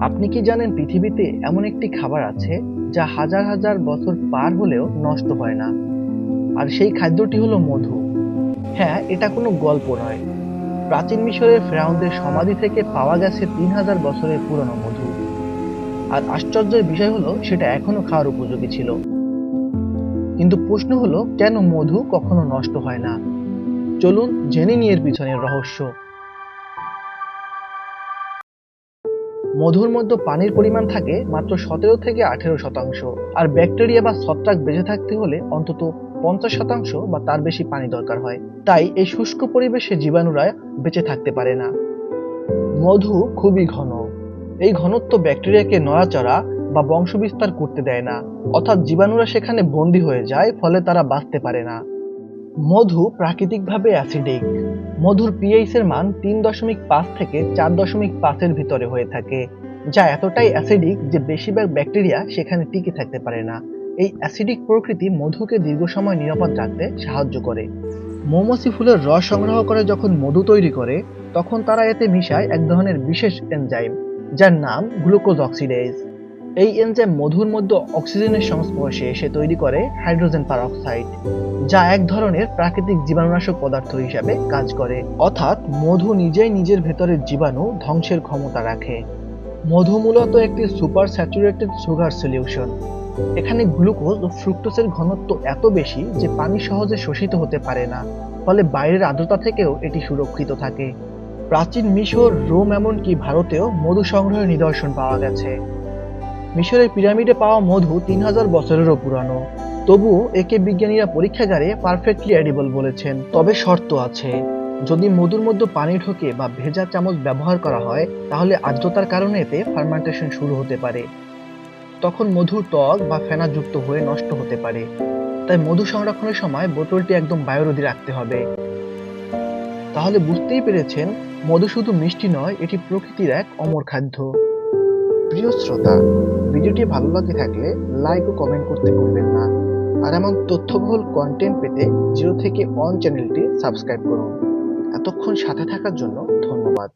আপনি কি জানেন পৃথিবীতে এমন একটি খাবার আছে যা হাজার হাজার বছর পার হলেও নষ্ট হয় না? আর সেই খাদ্যটি হলো মধু। হ্যাঁ এটা কোনো গল্প নয়। প্রাচীন মিশরের ফেরাউনদের সমাধি থেকে পাওয়া গেছে তিন হাজার বছরের পুরনো মধু। আর আশ্চর্যের বিষয় হলো, সেটা এখনও খাওয়ার উপযোগী ছিল। কিন্তু প্রশ্ন হলো, কেন মধু কখনো নষ্ট হয় না? চলুন জেনে নিয়ে এর পিছনের রহস্য। মধুর মধ্যে পানির পরিমাণ থাকে মাত্র সতেরো থেকে আঠেরো শতাংশ। আর ব্যাকটেরিয়া বা ছত্রাক বেঁচে থাকতে হলে অন্তত পঞ্চাশ শতাংশ বা তার বেশি পানি দরকার হয়। তাই এই শুষ্ক পরিবেশে জীবাণুরা বেঁচে থাকতে পারে না। মধু খুবই ঘন। এই ঘনত্ব ব্যাকটেরিয়াকে নড়াচড়া বা বংশবিস্তার করতে দেয় না। অর্থাৎ জীবাণুরা সেখানে বন্দী হয়ে যায়, ফলে তারা বাঁচতে পারে না। মধু প্রাকৃতিকভাবে অ্যাসিডিক। মধুর পিএইচ এর মান তিন দশমিক পাঁচ থেকে চার দশমিক পাঁচের ভিতরে হয়ে থাকে, যা এতটাই অ্যাসিডিক যে বেশিরভাগ ব্যাকটেরিয়া সেখানে টিকে থাকতে পারে না। এই অ্যাসিডিক প্রকৃতি মধুকে দীর্ঘ সময় নিরাপদ রাখতে সাহায্য করে। মৌমাছি ফুলের রস সংগ্রহ করে যখন মধু তৈরি করে, তখন তারা এতে মিশায় এক ধরনের বিশেষ এনজাইম যার নাম গ্লুকোজ অক্সিডেজ এই এনজাইম মধুর মধ্যে অক্সিজেনের সংস্পর্শে এসে তৈরি করে হাইড্রোজেন পারঅক্সাইড, যা এক ধরনের প্রাকৃতিক জীবাণুনাশক পদার্থ হিসাবে কাজ করে। অর্থাৎ মধু নিজেই নিজের ভেতরের জীবাণু ধ্বংসের ক্ষমতা রাখে। মধু মূলত একটি সুপার স্যাচুরেটেড সুগার সলিউশন। এখানে গ্লুকোজ ও ফ্রুক্টোজের ঘনত্ব এত বেশি যে পানি সহজে শোষিত হতে পারে না, ফলে বাইরের আর্দ্রতা থেকেও এটি সুরক্ষিত থাকে। প্রাচীন মিশর, রোম এমনকি ভারতেও মধু সংগ্রহের নিদর্শন পাওয়া গেছে। মিশরের পিরামিডে পাওয়া মধু তিন হাজার বছরেরও পুরানো। তবুও একে বিজ্ঞানীরা পরীক্ষাগারে পারফেক্টলি এডিবল বলেছেন। তবে শর্ত আছে, যদি মধুর মধ্যে পানি ঢোকে বা ভেজা চামচ ব্যবহার করা হয়, তাহলে আর্দ্রতার কারণে এতে ফার্মেন্টেশন শুরু হতে পারে। তখন মধুর টক বা ফেনাযুক্ত হয়ে নষ্ট হতে পারে। তাই মধু সংরক্ষণের সময় বোতলটি একদম বায়ুরোধী রাখতে হবে। তাহলে বুঝতেই পেরেছেন, মধু শুধু মিষ্টি নয়, এটি প্রকৃতির এক অমর খাদ্য। প্রিয় শ্রোতা, ভিডিওটি ভালো লাগে থাকলে লাইক ও কমেন্ট করতে ভুলবেন না। আর এমন তথ্যবহুল কন্টেন্ট পেতে জিরো থেকে অন চ্যানেলটি সাবস্ক্রাইব করুন। এতক্ষণ সাথে থাকার জন্য ধন্যবাদ।